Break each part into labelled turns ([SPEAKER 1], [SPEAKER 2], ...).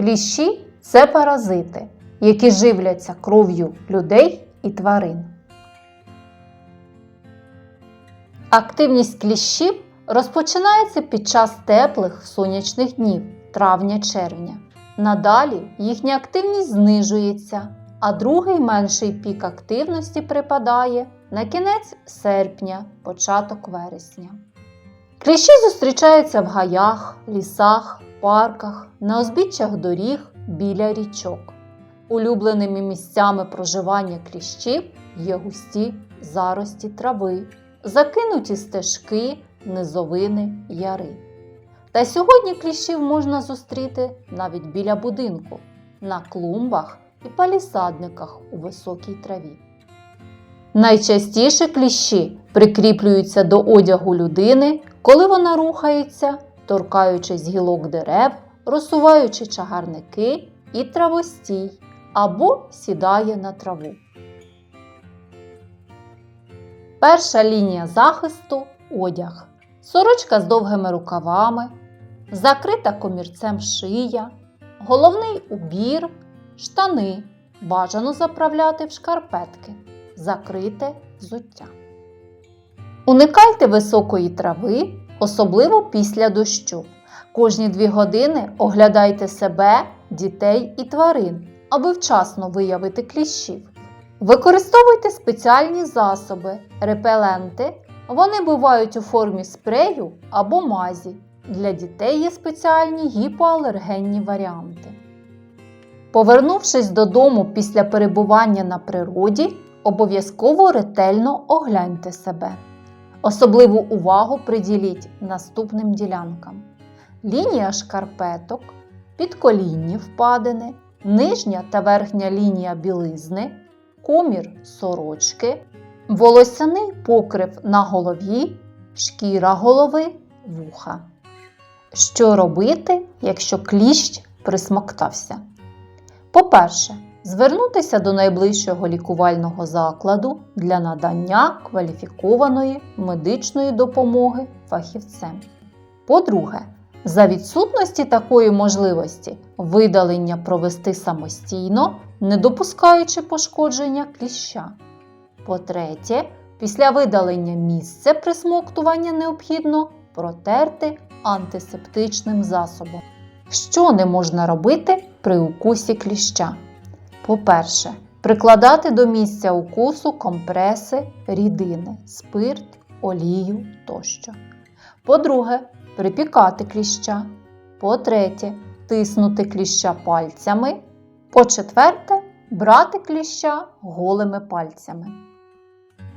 [SPEAKER 1] Кліщі це паразити, які живляться кров'ю людей і тварин. Активність кліщів розпочинається під час теплих сонячних днів травня-червня. Надалі їхня активність знижується, а другий менший пік активності припадає на кінець серпня, початок вересня. Кліщі зустрічаються в гаях, лісах, парках, на узбіччях доріг, біля річок. Улюбленими місцями проживання кліщів є густі зарості трави, закинуті стежки, низовини, яри. Та сьогодні кліщів можна зустріти навіть біля будинку, на клумбах і палісадниках у високій траві. Найчастіше кліщі прикріплюються до одягу людини, коли вона рухається, торкаючись гілок дерев, розсуваючи чагарники і травостій або сідає на траву. Перша лінія захисту одяг. Сорочка з довгими рукавами, закрита комірцем шия, головний убір, штани. Бажано заправляти в шкарпетки, закрите взуття. Уникайте високої трави, особливо після дощу. Кожні дві години оглядайте себе, дітей і тварин, аби вчасно виявити кліщів. Використовуйте спеціальні засоби, репеленти. Вони бувають у формі спрею або мазі. Для дітей є спеціальні гіпоалергенні варіанти. Повернувшись додому після перебування на природі, обов'язково ретельно огляньте себе. Особливу увагу приділіть наступним ділянкам: лінія шкарпеток, підколінні впадини, нижня та верхня лінія білизни, комір сорочки, волосяний покрив на голові, шкіра голови, вуха. Що робити, якщо кліщ присмоктався? По-перше, звернутися до найближчого лікувального закладу для надання кваліфікованої медичної допомоги фахівцем. По-друге, за відсутності такої можливості видалення провести самостійно, не допускаючи пошкодження кліща. По-третє, після видалення місце присмоктування необхідно протерти антисептичним засобом. Що не можна робити при укусі кліща? По-перше, прикладати до місця укусу компреси, рідини, спирт, олію тощо. По-друге, припікати кліща. По-третє, тиснути кліща пальцями. По-четверте, брати кліща голими пальцями.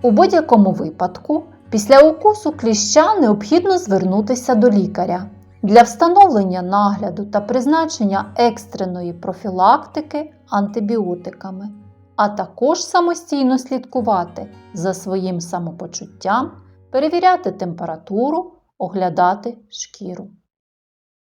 [SPEAKER 1] У будь-якому випадку, після укусу кліща необхідно звернутися до лікаря для встановлення нагляду та призначення екстреної профілактики антибіотиками, а також самостійно слідкувати за своїм самопочуттям, перевіряти температуру, оглядати шкіру.